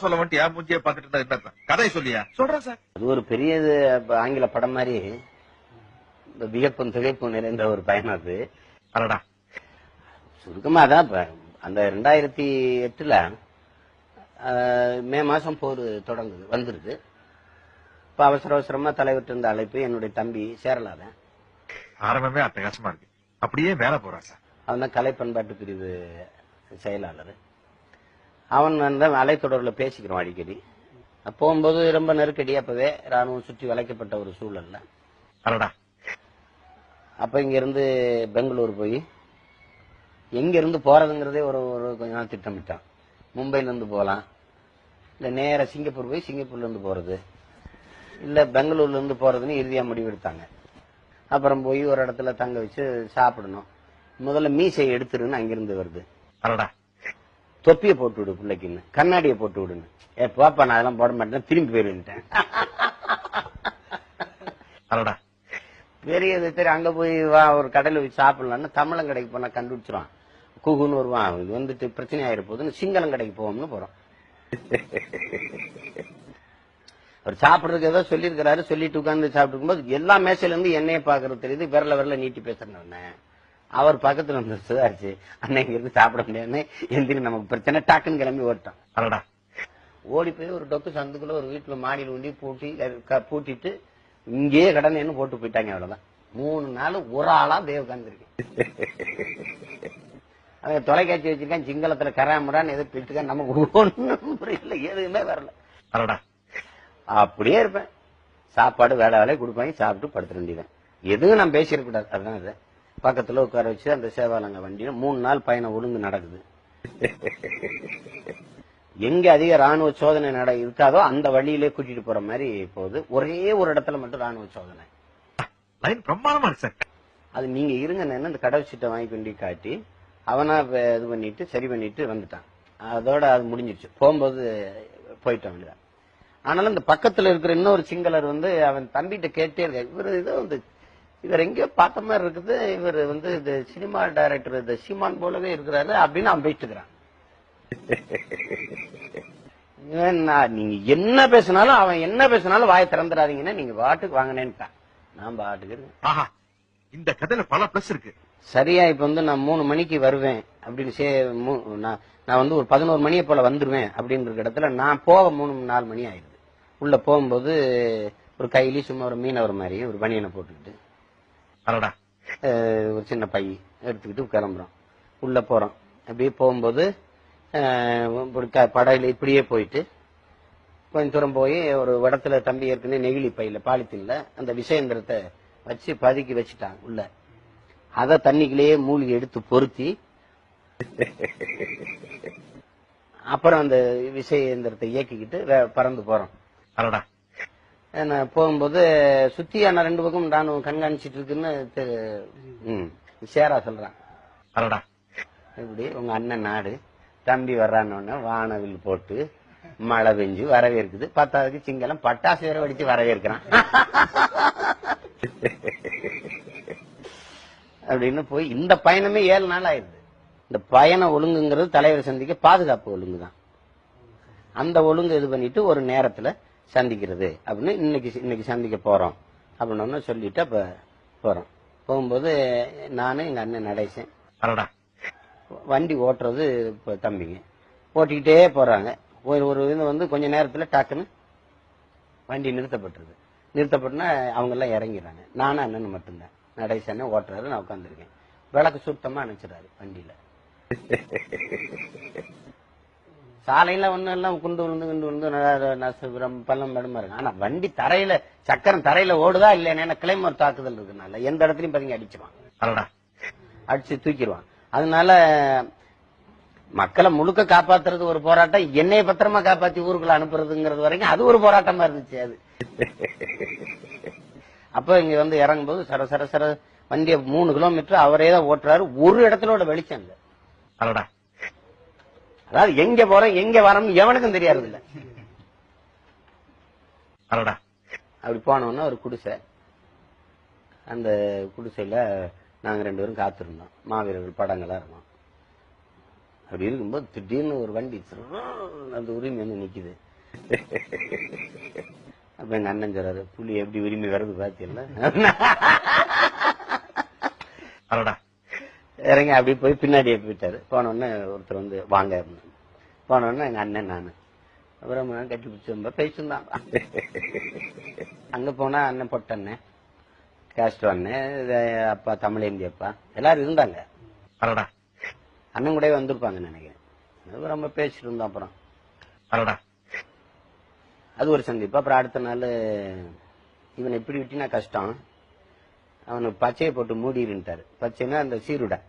சொல்ல வந்துட்டு என் மூஞ்சியை பார்த்துட்டு இருந்தா என்ன? கதையை சொல்லியா? சொல்றேன் சார். அது ஒரு பெரிய ஆங்கில படம் மாதிரி இந்த வியப்பும் திகைப்பும் நிறைந்த ஒரு பயணம் அது. அடடா. சுருக்கமா அதான் அந்த ரெண்டாயிரத்தி எட்டுல ஆஹ், மே மாசம் போர் தொடங்குது வந்துருது. இப்ப அவசர அவசரமா தலைவர்கிட்ட இருந்த அழைப்பு என்னுடைய தம்பி சேரலாதன் ஆரம்பமே அட்டகாசமா இருக்கு. அப்படியே மேல போறான் சார். அவன் தான் கலை பண்பாட்டு பிரிவு செயலாளர். அவன் வந்து அலைத்தொடர்ல பேசிக்கிறோம் அடிக்கடி. போகும்போது ரொம்ப நெருக்கடி. அப்பவே ராணுவம் சுற்றி வளைக்கப்பட்ட ஒரு சூழல்ல. அடடா. அப்ப இங்க இருந்து பெங்களூர் போய் எங்க இருந்து போறதுங்கிறதே ஒரு ஒரு கொஞ்ச நாள் திட்டமிட்டான். மும்பைல இருந்து போகலாம் இல்ல நேரா சிங்கப்பூர் போய் சிங்கப்பூர்ல இருந்து போறது. இல்ல பெங்களூர்ல இருந்து போறதுன்னு இறுதியா முடிவெடுத்தாங்க. அப்புறம் போய் ஒரு இடத்துல தங்க வச்சு சாப்பிடணும். முதல்ல மீசை எடுத்துருன்னு அங்கிருந்து வருது. அடடா. தொப்பியை போட்டு விடு பிள்ளைக்குன்னு. கண்ணாடியை போட்டு விடுன்னு. ஏ பாப்பா நான் அதெல்லாம் போட மாட்டேன். திரும்பி போயிருந்துட்டேன். பெரியது சரி அங்க போய் வா ஒரு கடையில போய் சாப்பிடலாம்னு தமிழன் கடைக்கு போனா கண்டுபிடிச்சிருவான். குகுன்னு வருவான். இது வந்துட்டு பிரச்சனை ஆயிரு போகுதுன்னு சிங்களம் கடைக்கு போவோம்னு போறோம். அவர் சாப்பிடுறதுக்கு ஏதோ சொல்லியிருக்கிறாரு. சொல்லிட்டு உட்கார்ந்து சாப்பிட்டு இருக்கும்போது எல்லா மேசையில இருந்து என்னைய பாக்குறது தெரியுது. விரல விரல நீட்டி பேசுறேன் அவர் பக்கத்துல வந்து சுதாரிச்சு அன்னைக்கு இருந்து சாப்பிட முடியாதுன்னு எந்திரி நமக்கு பிரச்சனை. டக்குன்னு கிளம்பி ஓட்டான் அடடா. ஓடி போய் ஒரு டொக்கு சந்துக்குள்ள ஒரு வீட்டுல மாடியில் உண்டி பூட்டி பூட்டிட்டு இங்கேயே கடனேன்னு போட்டு போயிட்டாங்க அவ்வளவுதான். மூணு நாள் ஒரு ஆளா தேவ உட்காந்துருக்கு அவன் தொலைக்காட்சி வச்சிருக்கான் சிங்களத்துல கராமரான்னு எதோ பிடிச்சிருக்கான் நமக்கு ஒண்ணும் புரியல எதுவுமே வரல. அடடா. அப்படியே இருப்பேன். சாப்பாடு வேலை வேலை கொடுப்பாங்க சாப்பிட்டு படுத்துட வேண்டியதான் எதுவும் நான் பேசிடக்கூடாது அதுதான் அது பக்கத்துல உட்கார வச்சு அந்த சேவாலங்க வண்டியில மூணு நாள் பயணம் ஒழுங்கு நடக்குது. எங்க அதிக ராணுவ சோதனை நட இருக்காதோ அந்த வழியிலே கூட்டிட்டு போற மாதிரி போகுது. ஒரே ஒரு இடத்துல மட்டும் ராணுவ சோதனை. பிரமாதமா சார். அது நீங்க இருங்க இந்த கடவு சீட்டை வாங்கி கொண்டு காட்டி அவனா இது பண்ணிட்டு சரி பண்ணிட்டு வந்துட்டான். அதோட அது முடிஞ்சிருச்சு. போகும்போது போயிட்டான் வேண்டியதான் ஆனாலும் இந்த பக்கத்துல இருக்கிற இன்னொரு சிங்களர் வந்து அவன் தம்பிகிட்ட கேட்டே இருக்க இவர் இது வந்து இவர் எங்கேயோ பார்த்த மாதிரி இருக்குது. இவர் வந்து இந்த சினிமா டைரக்டர் இந்த சீமான் போலவே இருக்கிறாரு அப்படின்னு அவன் நான் நீங்க என்ன பேசினாலும் அவன் என்ன பேசினாலும் வாயை திறந்துடாதீங்கன்னா நீங்க பாட்டுக்கு வாங்கினேன்ட்டான். நான் பாட்டுக்கு. ஆஹா இந்த கதையில பல பிளஸ் இருக்கு. சரியா இப்ப வந்து நான் மூணு மணிக்கு வருவேன் அப்படின்னு சே நான் வந்து ஒரு பதினோரு மணியை போல வந்துருவேன் அப்படின்ற இடத்துல நான் போக மூணு நாலு மணி ஆயிடுது. உள்ள போகும்போது ஒரு கையிலி சும்மா ஒரு மீனவர் மாதிரி ஒரு பனியனை போட்டுக்கிட்டு அடடா ஒரு சின்ன பை எடுத்துக்கிட்டு கிளம்புறோம் உள்ள போறோம் அப்படியே போகும்போது படகுல இப்படியே போயிட்டு கொஞ்சம் தூரம் போய் ஒரு இடத்துல தம்பி ஏற்கனவே நெகிழி பையில பாலித்தீன்ல அந்த விஷயந்திரத்தை வச்சு பதுக்கி வச்சுட்டாங்க உள்ள. அத தண்ணிக்குள்ளேயே மூழ்கி எடுத்து பொருத்தி அப்புறம் அந்த விஷயந்திரத்தை இயக்கிக்கிட்டு பறந்து போறோம் அடடா போகும்போது சுத்தி ஆனா ரெண்டு பக்கம் ராணுவம் கண்காணிச்சிட்டு இருக்குன்னு சேரா சொல்றான். அடடா. இப்படி உங்க அண்ணன் நாடு தம்பி வர்றான்னு வானவில் போட்டு மழை பெஞ்சு வரவேற்குது. பத்தாவதுக்கு சிங்களம் பட்டாசு வேற வெடிச்சு வரவேற்கிறான். அப்படின்னு போய் இந்த பயணமே ஏழு நாள் ஆயிருது இந்த பயண ஒழுங்குங்கிறது தலைவர் சந்திக்க பாதுகாப்பு ஒழுங்கு தான் அந்த ஒழுங்கு இது பண்ணிட்டு ஒரு நேரத்துல சந்திக்கிறது. அப்படின்னு இன்னைக்கு இன்னைக்கு சந்திக்க போறோம். அப்படின்னு சொல்லிட்டு அப்ப போறோம். போகும்போது நானும் எங்க அண்ணன் நடேசன். வண்டி ஓட்டுறது இப்ப தம்பிங்க. ஓட்டிக்கிட்டே போறாங்க. ஒரு ஒரு இது வந்து கொஞ்ச நேரத்துல டக்குன்னு வண்டி நிறுத்தப்பட்டுருது. நிறுத்தப்பட்டுனா அவங்க எல்லாம் இறங்கிறாங்க நானும் அண்ணன் மட்டும்தான். நடேசன்னு ஓட்டுறாரு நான் உட்காந்துருக்கேன் விளக்கு சுத்தமா அணைச்சிடாரு வண்டியில. சாலையில ஒண்ணும் எல்லாம் குண்டு விழுந்து குண்டு விழுந்து பள்ளம் படமா இருக்கு. ஆனா வண்டி தரையில சக்கரம் தரையில ஓடுதா இல்லையா கிளைமர் தாக்குதல் இருக்குனால எந்த இடத்துலயும் பாத்தீங்க அடிச்சுவான் அடடா. அடிச்சு தூக்கிடுவான் அதனால மக்களை முழுக்க காப்பாத்துறது ஒரு போராட்டம். என்னைய பத்திரமா காப்பாத்தி ஊருக்குள்ள அனுப்புறதுங்கிறது வரைக்கும் அது ஒரு போராட்டமா இருந்துச்சு அது. அப்ப இங்க வந்து இறங்கும்போது சர சர சர வண்டியை மூணு கிலோமீட்டர் அவரே தான் ஓட்டுறாரு. ஒரு இடத்துல வெளிச்சம் இல்ல. அதாவது எங்க போறோம் எங்க வரோம் எவனுக்கும் தெரியாது இல்ல அப்படி போனோம்னா ஒரு குடிசை. அந்த குடிசையில நாங்க ரெண்டு பேரும் காத்திருந்தோம். மாவீரர்கள் படங்களா இருந்தோம். அப்படி இருக்கும்போது திடீர்னு ஒரு வண்டி அந்த உரிமை வந்து நிக்குது அப்ப எங்க அண்ணன் சொல்றாரு புலி எப்படி உரிமை வருது பாத்தியல்ல அடடா இறங்கி அப்படி போய் பின்னாடியே போயிட்டாரு. போன உடனே ஒருத்தர் வந்து வாங்க அப்படின்னு. போன உடனே எங்க அண்ணன் நானு. அப்புறம் கட்டி பிடிச்சி ரொம்ப பேசியிருந்தான். அங்க போனா அண்ணன் பொட்ட அண்ணன் கேஸ்ட் அண்ணன் அப்பா தமிழேந்தி அப்பா எல்லாரும் இருந்தாங்க. அடடா. அண்ணன் கூட வந்திருப்பாங்க நினைக்கிறேன். ரொம்ப பேசிட்டு இருந்தோம் அப்புறம். அடடா. அது ஒரு சந்திப்பு. அப்புறம் அடுத்த நாள் இவன் இப்படி விட்டினா கஷ்டம். அவனுக்கு பச்சையை போட்டு மூடிருன்ட்டாரு. பச்சைன்னா அந்த சீருடை.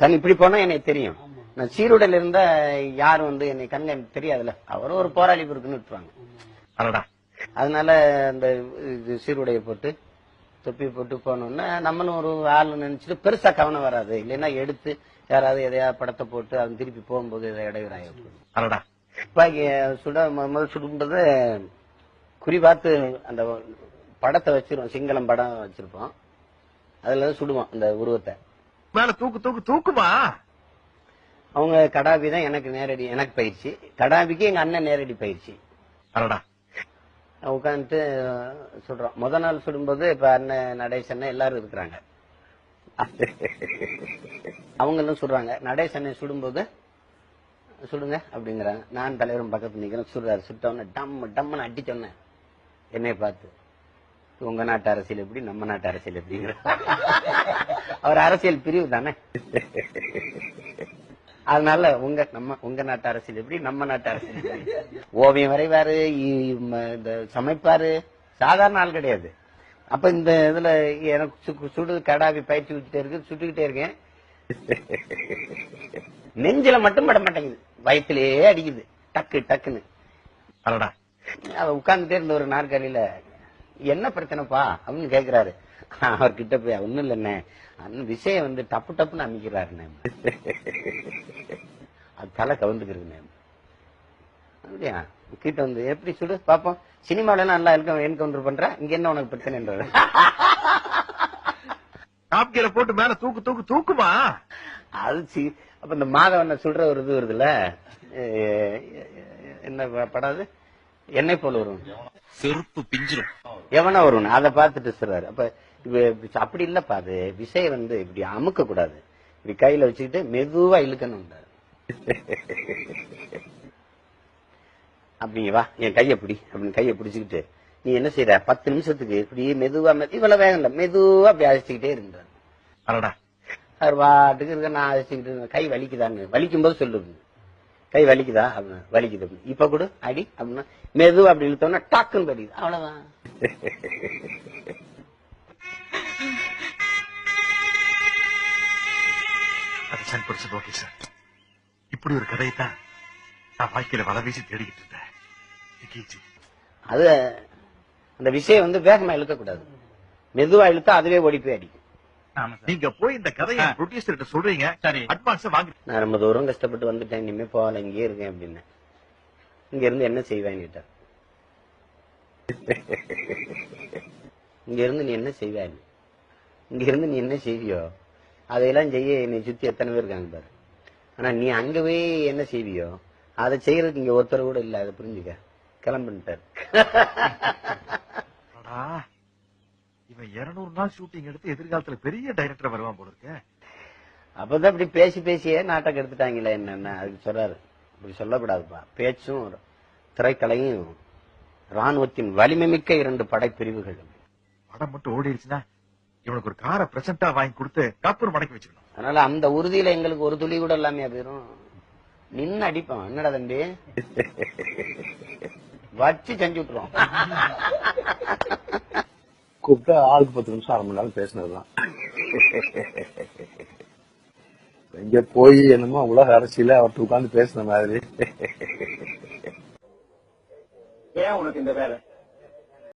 தன் இப்படி போனா எனக்கு தெரியும்? நான் சீருடையில இருந்தா யாரும் வந்து என்னை கண்ணில் எனக்கு தெரியாதுல்ல. அவரும் ஒரு போராளி இருக்குன்னு விட்டுருவாங்க. அடடா. அதனால அந்த சீருடையை போட்டு தொப்பி போட்டு போனோம்னா நம்மளும் ஒரு ஆள் நினைச்சிட்டு பெருசா கவனம் வராது. இல்லைன்னா எடுத்து யாராவது எதையாவது படத்தை போட்டு அது திருப்பி போகும்போது இதை அடடா. துப்பாக்கி சுட முதல் சுடும்போது குறி பார்த்து அந்த படத்தை வச்சிருவோம். சிங்களம் படம் வச்சிருப்போம். அதுல சுடுவோம் அந்த உருவத்தை. மேல தூக்கு தூக்கு தூக்குமா? அவங்க கடாபி தான் எனக்கு நேரடி எனக்கு பயிற்சி. கடாபிக்கு எங்க அண்ணன் நேரடி பயிற்சி. உட்காந்துட்டு சுடுறோம் முத நாள் சுடும்போது இப்ப அண்ணன் நடேஷ் அண்ணன் எல்லாரும் இருக்கிறாங்க. அவங்களும் சுடுறாங்க. நடேஷ் அண்ணன் சுடும்போது சுடுங்க அப்படிங்கிறாங்க. நான் தலைவரும் பக்கத்துல நிக்கிறேன். சுடுறாரு. சுட்டவொடனே டம் டம்னு அடிச்சோன்னே என்னைய பார்த்து. உங்க நாட்டு அரசியல் எப்படி நம்ம நாட்டு அரசியல் எப்படிங்கிற. அவர் அரசியல் பிரிவு தானே. அதனால உங்க நம்ம உங்க நாட்டு அரசியல் எப்படி நம்ம நாட்டு அரசியல்? ஓவியம் வரைவாரு இந்த சமைப்பாரு சாதாரண ஆள் கிடையாது. அப்ப இந்த இதுல எனக்கு சு- சுடு கடாவி பயிற்சி விட்டுட்டே இருக்கு சுட்டுக்கிட்டே இருக்கேன். நெஞ்சில மட்டும் பட மாட்டேங்குது. வயிற்றுலயே அடிக்குது. டக்கு டக்குன்னு. அடடா. உட்கார்ந்துட்டே இருந்த ஒரு நாற்காலியில என்ன பிரச்சனைப்பா? அப்படின்னு கேக்குறாரு. அவர்கிட்ட போய் ஒண்ணும் இல்லைண்ணே. விஷயம் வந்து டப்பு டப்புன்னு அமைக்கிறாருண்ணே. அது தலை கவுந்துக்கிறதுண்ணே அப்படியா? கிட்ட வந்து எப்படி சுடு? பாப்போம். சினிமால நல்லா என்கவுண்டர் பண்ற? இங்க என்ன உனக்கு பிரச்சனைன்றாரு? காப்பியில போட்டு மேல தூக்கு தூக்கு தூக்குமா? அது சி- அப்ப இந்த மாதவனை சுடுற ஒரு இது வருதுல்ல? என்ன ப- படம் அது என்னை போல வரும் செருப்பு பிஞ்சிரும். எவனா வரும் அதை பார்த்துட்டு சொல்றாரு. அப்ப அப்படி இல்லப்பா. அது விசை வந்து இப்படி அமுக்க கூடாது இப்படி கையில வச்சுக்கிட்டு மெதுவா இழுக்கணும் அப்படிங்க வா என் கைய பிடி அப்படின்னு கைய பிடிச்சுக்கிட்டு நீ என்ன செய்யற பத்து நிமிஷத்துக்கு இப்படி மெதுவா இவ்வளவு வேகம் இல்ல. மெதுவா அப்படி அழைச்சிக்கிட்டே இருந்தாரு அவர் பாட்டுக்கு இருக்க நான் அழைச்சிக்கிட்டு. கை வலிக்குதான்னு. வலிக்கும் போது சொல்லுது. கை வலிக்குதா? அப்படின்னு வலிக்குது. அப்படின்னு. இப்ப கூட அடி அப்படின்னா மெதுவா அப்படி இழுத்தோம்னா டக்குன்னு வலிக்குது. அவ்வளவுதான். சார் படிச்சது ஓகே சார். இப்படி ஒரு கதையை தான் நான் வாழ்க்கையில வலை வீசி தேடிக்கிட்டு இருந்தேன். சிக்கிச்சு. அது அந்த விஷயம் வந்து வேகமா இழுக்க கூடாது மெதுவா இழுத்தா அதுவே ஓடி போய் அடிக்கும். நீங்க போய் இந்த கதையை ஆ. ப்ரொடியூசர்கிட்ட சொல்றீங்க. சரி. அட்வான்ஸ் வாங்கி நான் ரொம்ப தூரம் கஷ்டப்பட்டு வந்துட்டேன். இனிமே போகல இங்கேயே இருக்கேன் அப்படின்னு. இங்க இருந்து என்ன செய்வேன்னு கேட்டார் இங்க இருந்து நீ என்ன செய்வாய் இங்க இருந்து நீ என்ன செய்வியோ? அதையெல்லாம் செய்ய என்னை சுத்தி எத்தனை பேர் இருக்காங்க பாரு. ஆனா நீ அங்க போய் என்ன செய்வியோ அதை செய்யறதுக்கு இங்க ஒருத்தர் கூட இல்ல. அதை புரிஞ்சுக்க. கிளம்பிட்டார் அடடா, இவன் 200 நாள் ஷூட்டிங் எடுத்து எதிர்காலத்துல பெரிய டைரக்டர் வருவான் போல இருக்க. அப்பதான் இப்படி பேசி பேசியே நாட்டை எடுத்துட்டாங்களே என்னன்னா? அதுக்கு சொல்றாரு. இப்படி சொல்லக்கூடாதுப்பா. பேச்சும் திரைக்கலையும் ராணுவத்தின் வலிமை மிக்க இரண்டு படைப்பிரிவுகள் படம் மட்டும் ஓடிடுச்சுன்னா இவனுக்கு ஒரு காரை பிரசன்டா வாங்கி கொடுத்து காப்பூர் மடக்கி வச்சுக்கணும். அதனால அந்த உறுதியில எங்களுக்கு ஒரு துளி கூட இல்லாம போயிரும். நின்னு அடிப்போம் என்னடா தம்பி? வச்சு செஞ்சு விட்டுருவோம் கூப்பிட்டா ஆளுக்கு பத்து நிமிஷம் அரை மணி நேரம் பேசினதுதான். எங்க போய் என்னமோ உலக அரசியல அவர்கிட்ட உட்கார்ந்து பேசின மாதிரி. ஏன் உனக்கு இந்த வேலை?